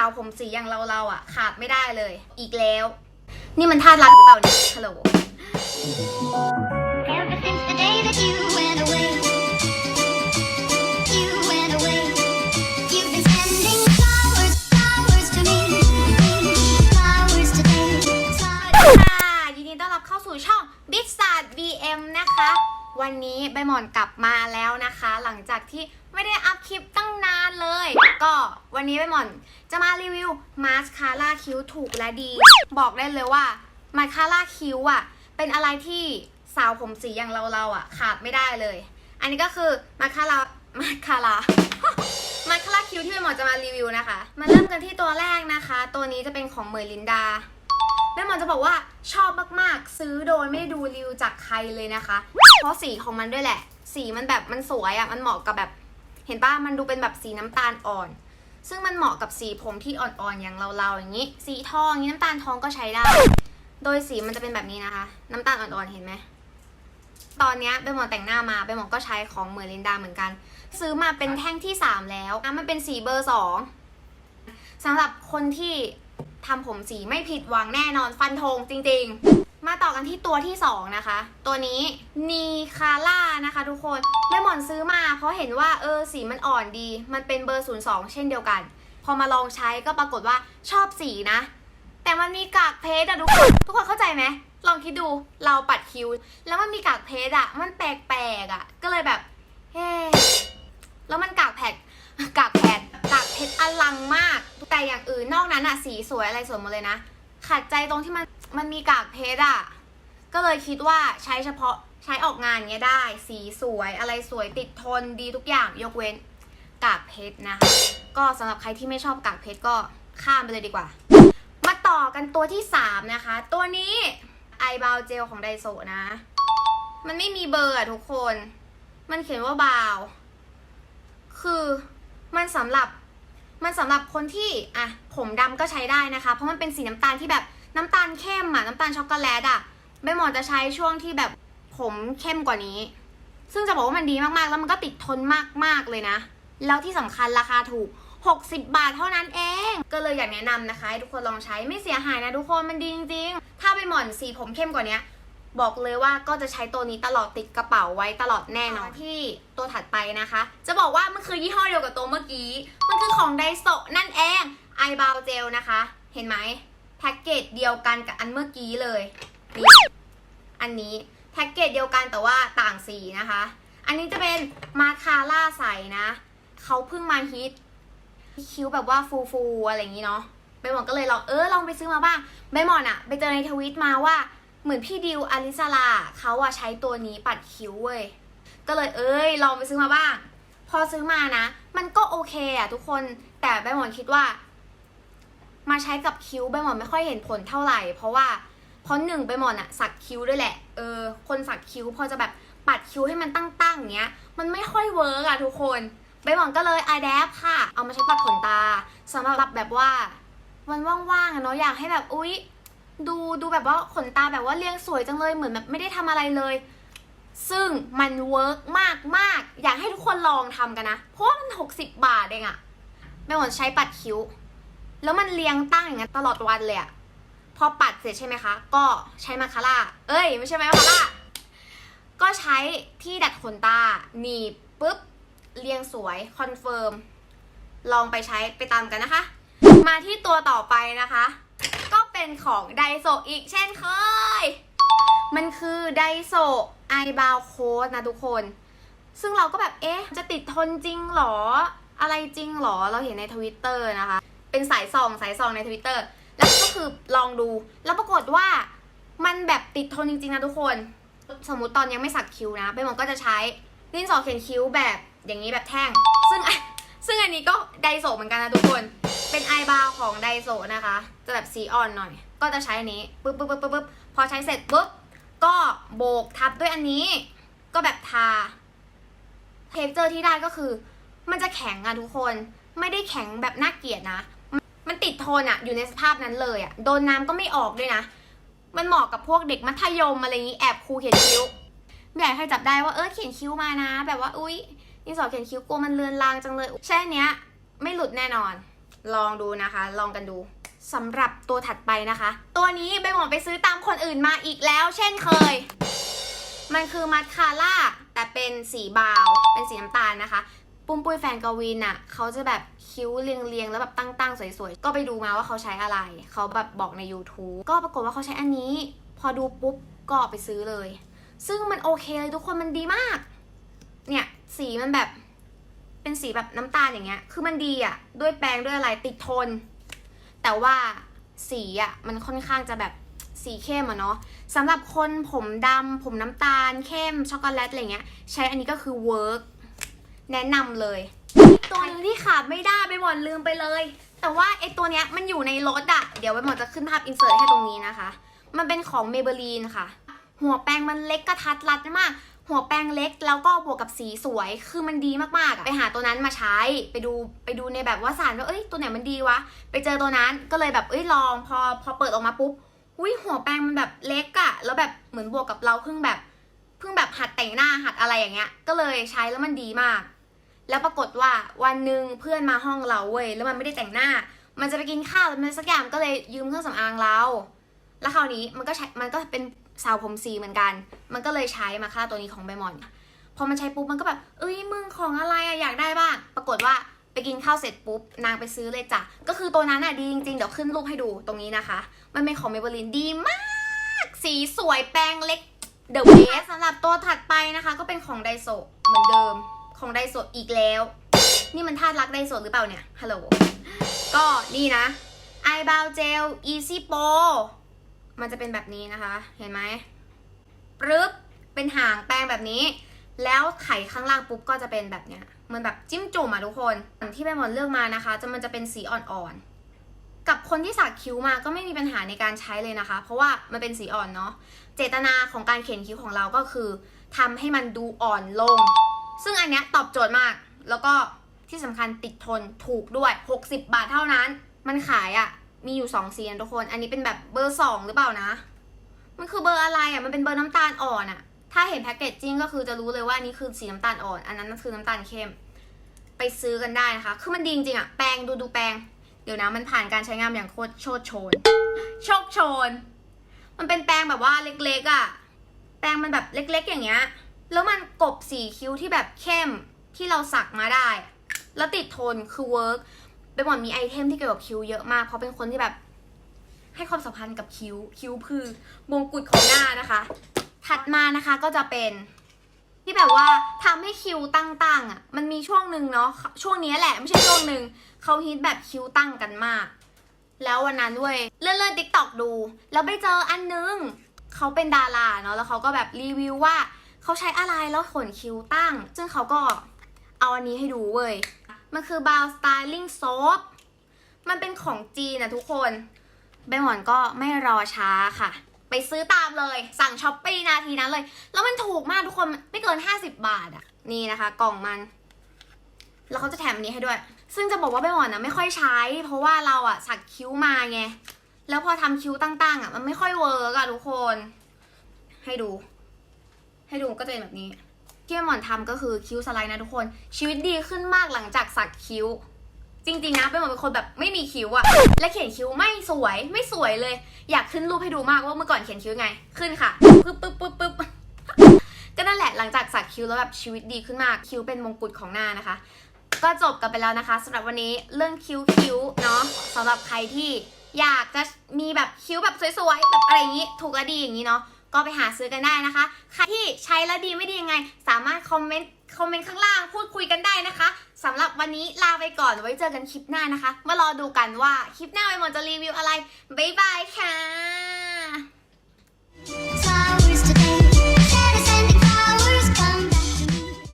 าวผมสีอย่างเราเราๆอะ ขาดไม่ได้เลย อีกแล้ว นี่มันท่ารักหรือเปล่าเนี่ยฮัลโหล วันนี้ใบหมอนกลับมาแล้วนะคะ หลังจากที่ไม่ได้อัพคลิปตั้งนานเลย ก็วันนี้ใบหมอนจะมารีวิวมาสคาร่าคิ้วถูกและดี บอกได้เลยว่ามาสคาร่าคิ้วอะ เป็นอะไรที่สาวผมสีอย่างเราเราอะ ขาดไม่ได้เลย อันนี้ก็คือมาสคาร่ามาสคาร่ามาสคาร่าคิ้วที่ใบหมอนจะมารีวิวนะคะ มาเริ่มกันที่ตัวแรกนะคะ ตัวนี้จะเป็นของเมอร์ลินดาแม่หมอนจะบอกว่าชอบมากๆ ซื้อโดยไม่ดูรีวิวจากใครเลยนะคะ เพราะสีของมันด้วยแหละ สีมันแบบมันสวยอะ่ะมันเหมาะกับแบบเห็นป่ะมันดูเป็นแบบสีน้ำตาลอ่อน ซึ่งมันเหมาะกับสีผมที่อ่อนๆอย่างเราๆอย่างนี้ สีทองนี้น้ำตาลทองก็ใช้ได้ โดยสีมันจะเป็นแบบนี้นะคะ น้ำตาลอ่อนๆเห็นไหมตอนนี้ยเบลหมอนแต่งหน้ามาเบลหมอนก็ใช้ของเมอร์ลินดาเหมือนกัน ซื้อมาเป็นแท่งที่ 3 แล้วนะมันเป็นสีเบอร์ 2สำหรับคนที่ทำผมสีไม่ผิดหวังแน่นอนฟันธงจริงๆ มาต่อกันที่ตัวที่ 2 นะคะ ตัวนี้นีคาร่านะคะทุกคนเบลหมอนซื้อมาเพราะเห็นว่าเออสีมันอ่อนดี มันเป็นเบอร์ 02 เช่นเดียวกัน พอมาลองใช้ก็ปรากฏว่าชอบสีนะ แต่มันมีกากเพชรอะทุกคนทุกคนเข้าใจไหมลองคิดดูเราปัดคิ้ว แล้วมันมีกากเพชรอะมันแปลกๆอะก็เลยแบบเฮ้แล้วมันกากแผดกากแผดกากเพชรอลังมาก แต่อย่างอื่นนอกนั้นอะสีสวยอะไรสวยหมดเลยนะขัดใจตรงที่มัน มันมีกากเพชรอะก็เลยคิดว่าใช้เฉพาะใช้ออกงานเงี้ยได้ สีสวยอะไรสวยติดทนดีทุกอย่างยกเว้นกากเพชรนะคะ ก็สำหรับใครที่ไม่ชอบกากเพชรก็ข้ามไปเลยดีกว่า มาต่อกันตัวที่ 3 นะคะ ตัวนี้ไอบาวเจลของไดโซนะ มันไม่มีเบอร์อะทุกคน มันเขียนว่าบาว คือมันสำหรับมันสำหรับคนที่อะผมดำก็ใช้ได้นะคะ เพราะมันเป็นสีน้ำตาลที่แบบ น้ำตาลเข้มอะน้ำตาลช็อกโกแลตอะใบหมอนจะใช้ช่วงที่แบบผมเข้มกว่านี้ ซึ่งจะบอกว่ามันดีมากๆ แล้วมันก็ติดทนมากๆเลยนะ แล้วที่สำคัญราคาถูก 60 บาทเท่านั้นเอง ก็เลยอยากแนะนำนะคะให้ทุกคนลองใช้ไม่เสียหายนะทุกคนมันดีจริงๆ ถ้าไปหมอนสีผมเข้มกว่านี้บอกเลยว่าก็จะใช้ตัวนี้ตลอดติดกระเป๋าไว้ตลอดแน่นอนที่ตัวถัดไปนะคะ จะบอกว่ามันคือยี่ห้อเดียวกับตัวเมื่อกี้ มันคือของไดโซนั่นเองไอบาวเจลนะคะ เห็นไหม แพ็กเกจเดียวกันกับอันเมื่อกี้เลยนี่อันนี้แพ็กเกจเดียวกันแต่ว่าต่างสีนะคะ อันนี้จะเป็นมาคาร่าใสนะเขาเพิ่งมาฮิตคิ้วแบบว่าฟูฟูๆอะไรอย่างนี้เนาะใบหมอนก็เลยลองเออลองไปซื้อมาบ้างใบหมอนอะไปเจอในทวิตมาว่าเหมือนพี่ดิวอลิซาลาเขาอะใช้ตัวนี้ปัดคิ้วเว้ยก็เลยเอ้ยลองไปซื้อมาบ้าง พอซื้อมานะ มันก็โอเคอะทุกคนแต่ใบหมอนคิดว่า มาใช้กับคิ้วใบหมอนไม่ค่อยเห็นผลเท่าไหร่ เพราะว่าเพราะหนึ่งใบหมอนอะสักคิ้วด้วยแหละเออคนสักคิ้วพอจะแบบปัดคิ้วให้มันตั้งๆอย่างเงี้ย มันไม่ค่อยเวิร์กอะทุกคนใบหมอนก็เลยอ d แ p ค่ะ เอามาใช้ปัดขนตาสำหรับแบบว่าวันว่างๆอะเนาะอยากให้แบบอุ๊ยดูดูแบบว่าขนตาแบบว่าเรียงสวยจังเลยเหมือนแบบไม่ได้ทำอะไรเลย ซึ่งมันเวิร์กมากมากอยากให้ทุกคนลองทำกันนะ เพราะว่ามัน 60 บาทเองอะใบหมอนใช้ปัดคิ้ว แล้วมันเรียงตั้งอย่างนั้นตลอดวันเลยอะพอปัดเสร็จใช่ไหมคะ ก็ใช้มาคาร่า เอ้ย ไม่ใช่มาคาร่า ก็ใช้ที่ดัดขนตา หนีบปุ๊บ เรียงสวย คอนเฟิร์ม ลองไปใช้ไปตามกันนะคะ มาที่ตัวต่อไปนะคะ ก็เป็นของไดโซอีกเช่นเคย มันคือไดโซไอบาวโค้ดนะทุกคน ซึ่งเราก็แบบ เอ๊ะ จะติดทนจริงหรอ อะไรจริงหรอ เราเห็นในทวิตเตอร์นะคะ เป็นสายส่องสายส่องในทวิตเตอร์แล้วก็คือลองดู แล้วปรากฏว่ามันแบบติดทนจริงๆนะทุกคน สมมุติตอนยังไม่สักคิ้วนะใบหมอนก็จะใช้ดินสอเขียนคิ้วแบบอย่างนี้แบบแท่ง ซึ่งซึ่งอันนี้ก็ไดโซเหมือนกันนะทุกคน เป็นไอบาร์ของไดโซนะคะ จะแบบสีอ่อนหน่อย ก็จะใช้อันนี้ปึ๊บปึ๊บปึ๊บปึ๊บปึ๊บพอใช้เสร็จปุ๊บ ก็โบกทับด้วยอันนี้ ก็แบบทาเทคเจอร์ที่ได้ก็คือ มันจะแข็งอะทุกคน ไม่ได้แข็งแบบน่าเกลียดนะ มันติดทนอะอยู่ในสภาพนั้นเลยอะโดนน้ำก็ไม่ออกด้วยนะ มันเหมาะกับพวกเด็กมัธยมอะไรอย่างนี้แอบครูเขียนคิ้วไม่อยากให้จับได้ว่าเออเขียนคิ้วมานะ แบบว่าอุ๊ยดินสอเขียนคิ้วกลัวมันเลือนลางจังเลยใช่นเนี้ย ไม่หลุดแน่นอน ลองดูนะคะ ลองกันดูสำหรับตัวถัดไปนะคะ ตัวนี้ใบหมอนไปซื้อตามคนอื่นมาอีกแล้ว เช่นเคย มันคือมัสคาร่าแต่เป็นสีบาว เป็นสีน้ำตาลนะคะ ปุ้มปุ้ยแฟนกวินอะเขาจะแบบคิ้วเรียงๆ แล้วแบบตั้งๆ สวยๆ ก็ไปดูมาว่าเขาใช้อะไร เขาแบบบอกใน YouTube ก็ปรากฏว่าเขาใช้อันนี้ พอดูปุ๊บก็ไปซื้อเลย ซึ่งมันโอเคเลยทุกคนมันดีมาก เนี่ยสีมันแบบเป็นสีแบบน้ำตาลอย่างเงี้ย คือมันดีอะด้วยแปรงด้วยอะไรติดทน แต่ว่าสีอะมันค่อนข้างจะแบบสีเข้มอะเนาะสำหรับคนผมดำผมน้ำตาลเข้มช็อกโกแลตอะไรเงี้ย ใช้อันนี้ก็คือเวิร์ก แนะนำเลย ตัวหนึงที่ขาดไม่ได้ไปหมดลืมไปเลย แต่ว่าไอตัวเนี้ยมันอยู่ในรถอะเดี๋ยวไปหมดจะขึ้นภาพอินเสิร์ตให้ตรงนี้นะคะ มันเป็นของเมเบลีนค่ะ หัวแปรงมันเล็กกระทัดรัดมาก หัวแปรงเล็กแล้วก็บวกกับสีสวย คือมันดีมากๆอะไปหาตัวนั้นมาใช้ ไปดูไปดูในแบบว่าสารว่าเอ้ยตัวไหนมันดีวะ ไปเจอตัวนั้นก็เลยแบบเอ้ยลอง พอพอเปิดออกมาปุ๊บ อุ้ยหัวแปรงมันแบบเล็กอะแล้วแบบเหมือนบวกกับเราเพิ่งแบบเพิ่งแบบหัดแต่งหน้าหัดอะไรอย่างเงี้ย ก็เลยใช้แล้วมันดีมาก แล้วปรากฏว่าวันหนึ่งเพื่อนมาห้องเราเว้ยแล้วมันไม่ได้แต่งหน้า มันจะไปกินข้าวมันสักอย่างก็เลยยืมเครื่องสำอางเรา แล้วคราวนี้มันก็ใช้มันก็เป็นสาวผมสีเหมือนกัน มันก็เลยใช้มาค่าตัวนี้ของใบมอนพอมันใช้ปุ๊บมันก็แบบเอ้ยมึงของอะไรอะอยากได้บ้าง ปรากฏว่าไปกินข้าวเสร็จปุ๊บนางไปซื้อเลยจ้ะก็คือตัวนั้นอะดีจริงๆเดี๋ยวขึ้นรูปให้ดูตรงนี้นะคะ มันเป็นของเมเบลินดีมาก สีสวยแปรงเล็ก The Best สำหรับตัวถัดไปนะคะ ก็เป็นของไดโซเหมือนเดิม ของไดโซอีกแล้ว นี่มันท่ารักไดโซหรือเปล่าเนี่ย ฮัลโหล ก็นี่นะ Eyebrow Gel Easy Pro มันจะเป็นแบบนี้นะคะ เห็นไหมปึ๊บ เป็นหางแปรงแบบนี้ แล้วไขข้างล่างปุ๊บก็จะเป็นแบบเนี้ยเหมันแบบจิ้มจุ่มอะทุกคนที่แม่หมอนเลือกมานะคะ จะมันจะเป็นสีอ่อนๆ กับคนที่สักคิ้วมาก็ไม่มีปัญหาในการใช้เลยนะคะ เพราะว่ามันเป็นสีอ่อนเนาะ เจตนาของการเขียนคิ้วของเราก็คือทำให้มันดูอ่อนลง ซึ่งอันเนี้ยตอบโจทย์มาก แล้วก็ที่สำคัญติดทนถูกด้วย 60 บาทเท่านั้น มันขายอะ่ะ มีอยู่2สีนะทุกคน อันนี้เป็นแบบเบอร์ 2 หรือเปล่านะ มันคือเบอร์อะไรอะ่ะ มันเป็นเบอร์น้ำตาลอ่อนอะ่ะ ถ้าเห็นแพ็กเกจจิ้งก็คือจะรู้เลยว่านนี้คือสีน้ำตาลอ่อน อันนั้นคือน้ำตาลเข้ม ไปซื้อกันได้นะคะ คือมันดีจริงอะ่ะ แปรงดูดูแปรงเดี๋ยวนะมันผ่านการใช้งานอย่างโคตรโชดโชน โชคโชน มันเป็นแปรงแบบว่าเล็กๆอะ่ะ แปรงมันแบบเล็ก ๆ อย่างเงี้ย แล้วมันกบสีคิ้วที่แบบเข้มที่เราสักมาได้ แล้วติดทนคือเวิร์กเป็นหมอนมีไอเทมที่เกี่ยวกับคิ้วเยอะมาก เพราะเป็นคนที่แบบให้ความสำคัญกับคิ้ว คิ้วคือมงกุฎของหน้านะคะ ถัดมานะคะก็จะเป็น ที่แบบว่าทำให้คิ้วตั้งๆอะ มันมีช่วงหนึ่งเนาะช่วงนี้แหละไม่ใช่ช่วงหนึ่งเขาฮิตแบบคิ้วตั้งกันมาก แล้ววันนั้นด้วยเลื่อนๆติ๊กตอกดู แล้วไปเจออันนึงเขาเป็นดาราเนาะแล้วเขาก็แบบรีวิวว่า เขาใช้อะไรแล้วขนคิ้วตั้ง ซึ่งเขาก็เอาอันนี้ให้ดูเว้ย มันคือบาวสไตลิ่งโซฟมันเป็นของจีนนะทุกคนใบหมอนก็ไม่รอช้าค่ะ ไปซื้อตามเลย สั่งช้อปปี้นาทีนั้นเลย แล้วมันถูกมากทุกคนไม่เกิน 50 บาทอะนี่นะคะ กล่องมัน แล้วเขาจะแถมอันนี้ให้ด้วย ซึ่งจะบอกว่าใบหมอนนะไม่ค่อยใช้ เพราะว่าเราอะสักคิ้วมาไงแล้วพอทำคิ้วตั้งๆอะมันไม่ค่อยเวิร์กอะทุกคน ให้ดู ให้ดูก็จะเป็นแบบนี้ที่แม่หมอนทำก็คือคิ้วสไลด์นะทุกคน ชีวิตดีขึ้นมากหลังจากสักคิ้ว จริงๆนะเป็นหมอนเป็นคนแบบไม่มีคิ้วอะและเขียนคิ้วไม่สวยไม่สวยเลย อยากขึ้นรูปให้ดูมากว่าเมื่อก่อนเขียนคิ้วไงขึ้นค่ะปึ๊บปึ๊บปึ๊บปึ๊บก็นั่นแหละหลังจากสักคิ้วแล้วแบบชีวิตดีขึ้นมากคิ้วเป็นมงกุฎของหน้านะคะ ก็จบกันไปแล้วนะคะสำหรับวันนี้เรื่องคิ้วคิ้วเนาะสำหรับใครที่อยากจะมีแบบคิ้วแบบสวยๆแบบอะไรอย่างนี้ถูกและดีอย่างนี้เนาะ ก็ไปหาซื้อกันได้นะคะ ใครที่ใช้แล้วดีไม่ดียังไง สามารถคอมเมนต์คอมเมนต์ข้างล่างพูดคุยกันได้นะคะสำหรับวันนี้ลาไปก่อนไว้เจอกันคลิปหน้านะคะ มารอดูกันว่าคลิปหน้าไปมอจะรีวิวอะไร บ๊ายบายค่ะ